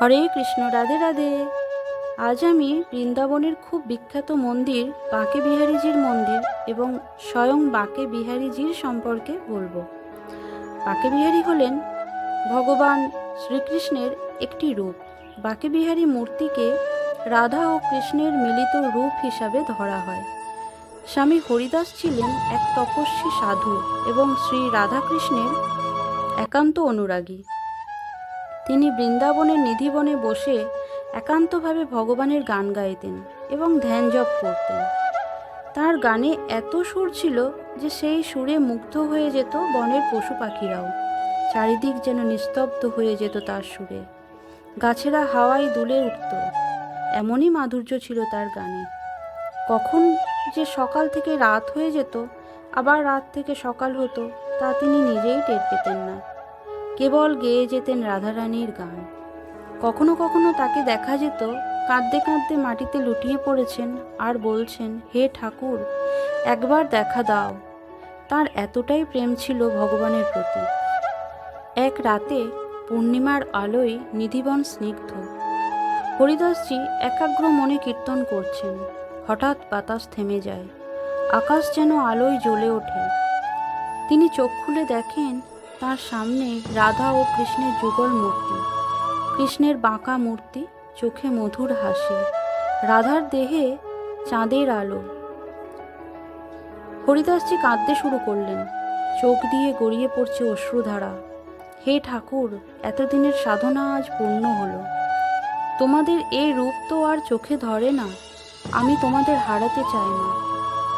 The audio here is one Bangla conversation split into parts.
হরে কৃষ্ণ, রাধে রাধে। আজ আমি বৃন্দাবনের খুব বিখ্যাত মন্দির বাঁকে বিহারীজির মন্দির এবং স্বয়ং বাঁকে বিহারীজির সম্পর্কে বলব। বাঁকে বিহারী হলেন ভগবান শ্রীকৃষ্ণের একটি রূপ। বাঁকে বিহারী মূর্তিকে রাধা ও কৃষ্ণের মিলিত রূপ হিসাবে ধরা হয়। স্বামী হরিদাস ছিলেন এক তপস্বী সাধু এবং শ্রী রাধাকৃষ্ণের একান্ত অনুরাগী। তিনি বৃন্দাবনের নিধিবনে বসে একান্তভাবে ভগবানের গান গাইতেন এবং ধ্যান জপ করতেন। তার গানে এত সুর ছিল যে সেই সুরে মুগ্ধ হয়ে যেত বনের পশু পাখিরাও। চারিদিক যেন নিস্তব্ধ হয়ে যেত তার সুরে। গাছেরা হাওয়ায় দুলে উঠত। এমনই মাধুর্য ছিল তার গানে। কখন যে সকাল থেকে রাত হয়ে যেত, আবার রাত থেকে সকাল হতো, তা তিনি নিজেই টের পেতেন না। কেবল গেয়ে যেতেন রাধারানীর গান। কখনো কখনো তাকে দেখা যেত, কাঁদতে কাঁদতে মাটিতে লুটিয়ে পড়েছেন আর বলছেন, হে ঠাকুর, একবার দেখা দাও। তার এতটাই প্রেম ছিল ভগবানের প্রতি। এক রাতে পূর্ণিমার আলোয় নিধিবন স্নিগ্ধ। হরিদাসজি একাগ্র মনে কীর্তন করছেন। হঠাৎ বাতাস থেমে যায়। আকাশ যেন আলোয় জ্বলে ওঠে। তিনি চোখ খুলে দেখেন তার সামনে রাধা ও কৃষ্ণের যুগল মূর্তি। কৃষ্ণের বাঁকা মূর্তি, চোখে মধুর হাসি। রাধার দেহে চাঁদের আলো। হরিদাসজি কাঁদতে শুরু করলেন। চোখ দিয়ে গড়িয়ে পড়ছে অশ্রুধারা। হে ঠাকুর, এতদিনের সাধনা আজ পূর্ণ হলো। তোমাদের এই রূপ তো আর চোখে ধরে না। আমি তোমাদের হারাতে চাই না।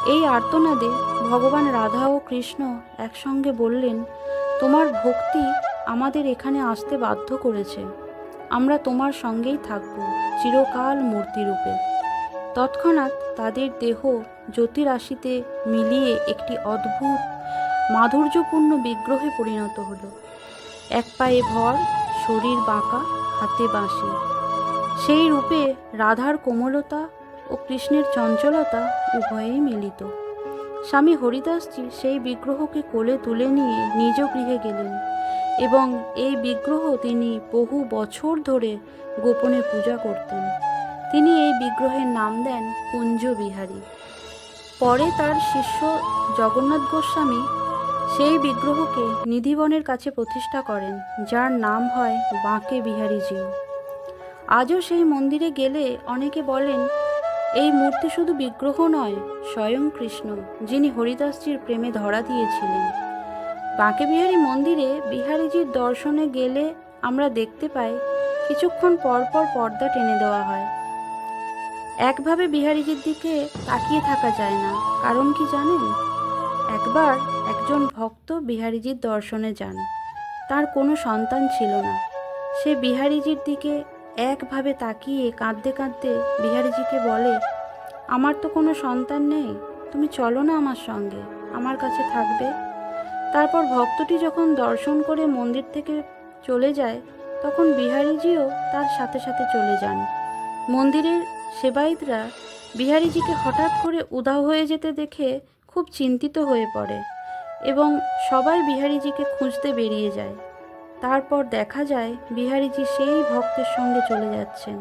এই আর্তনাদে ভগবান রাধা ও কৃষ্ণ একসঙ্গে বললেন তোমার ভক্তি আমাদের এখানে আসতে বাধ্য করেছে। আমরা তোমার সঙ্গেই থাকব চিরকাল মূর্তিরূপে তৎক্ষণাৎ তাদের দেহ জ্যোতিরাশিতে মিলিয়ে একটি অদ্ভুত, মাধুর্যপূর্ণ বিগ্রহে পরিণত হল। এক পায়ে ভর, শরীর বাঁকা, হাতে বাঁশি। সেই রূপে রাধার কোমলতা ও কৃষ্ণের চঞ্চলতা উভয়েই মিলিত। স্বামী হরিদাসজি সেই বিগ্রহকে কোলে তুলে নিয়ে নিজ গৃহে গেলেন এবং এই বিগ্রহ তিনি বহু বছর ধরে গোপনে পূজা করতেন। তিনি এই বিগ্রহের নাম দেন কুঞ্জ বিহারী পরে তার শিষ্য জগন্নাথ গোস্বামী সেই বিগ্রহকে নিধিবনের কাছে প্রতিষ্ঠা করেন, যার নাম হয় বাঁকে বিহারীজিও আজও সেই মন্দিরে গেলে অনেকে বলেন এই মূর্তি শুধু বিগ্রহ নয়, স্বয়ং কৃষ্ণ, যিনি হরিদাসজির প্রেমে ধরা দিয়েছিলেন। বাঁকে বিহারী মন্দিরে বিহারীজির দর্শনে গেলে আমরা দেখতে পাই, কিছুক্ষণ পর পর পর্দা টেনে দেওয়া হয়। একভাবে বিহারীজির দিকে তাকিয়ে থাকা যায় না, কারণ কি জানেন? একবার একজন ভক্ত বিহারীজির দর্শনে যান, তার কোনো সন্তান ছিল না। সে বিহারীজির দিকে একভাবে তাকিয়ে কাঁদতে কাঁদতে বিহারীজিকে বলে, আমার তো কোনো সন্তান নেই, তুমি চলো না আমার সঙ্গে, আমার কাছে থাকবে। তারপর ভক্তটি যখন দর্শন করে মন্দির থেকে চলে যায়, তখন বিহারীজিও তার সাথে সাথে চলে যান। মন্দিরের সেবায়িতরা বিহারীজিকে হঠাৎ করে উধাও হয়ে যেতে দেখে খুব চিন্তিত হয়ে পড়ে এবং সবাই বিহারীজিকে খুঁজতে বেরিয়ে যায়। তারপর দেখা যায় বিহারীজি সেই ভক্তের সঙ্গে চলে যাচ্ছেন।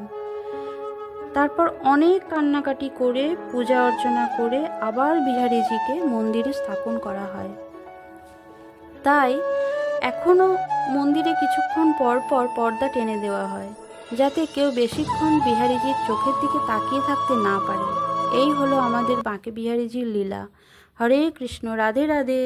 তারপর অনেক কান্নাকাটি করে, পূজা অর্চনা করে আবার বিহারীজিকে মন্দিরে স্থাপন করা হয়। তাই এখনও মন্দিরে কিছুক্ষণ পর পর পর্দা টেনে দেওয়া হয়, যাতে কেউ বেশিক্ষণ বিহারীজির চোখের দিকে তাকিয়ে থাকতে না পারে। এই হলো আমাদের বাঁকে বিহারীজির লীলা। হরে কৃষ্ণ, রাধে রাধে।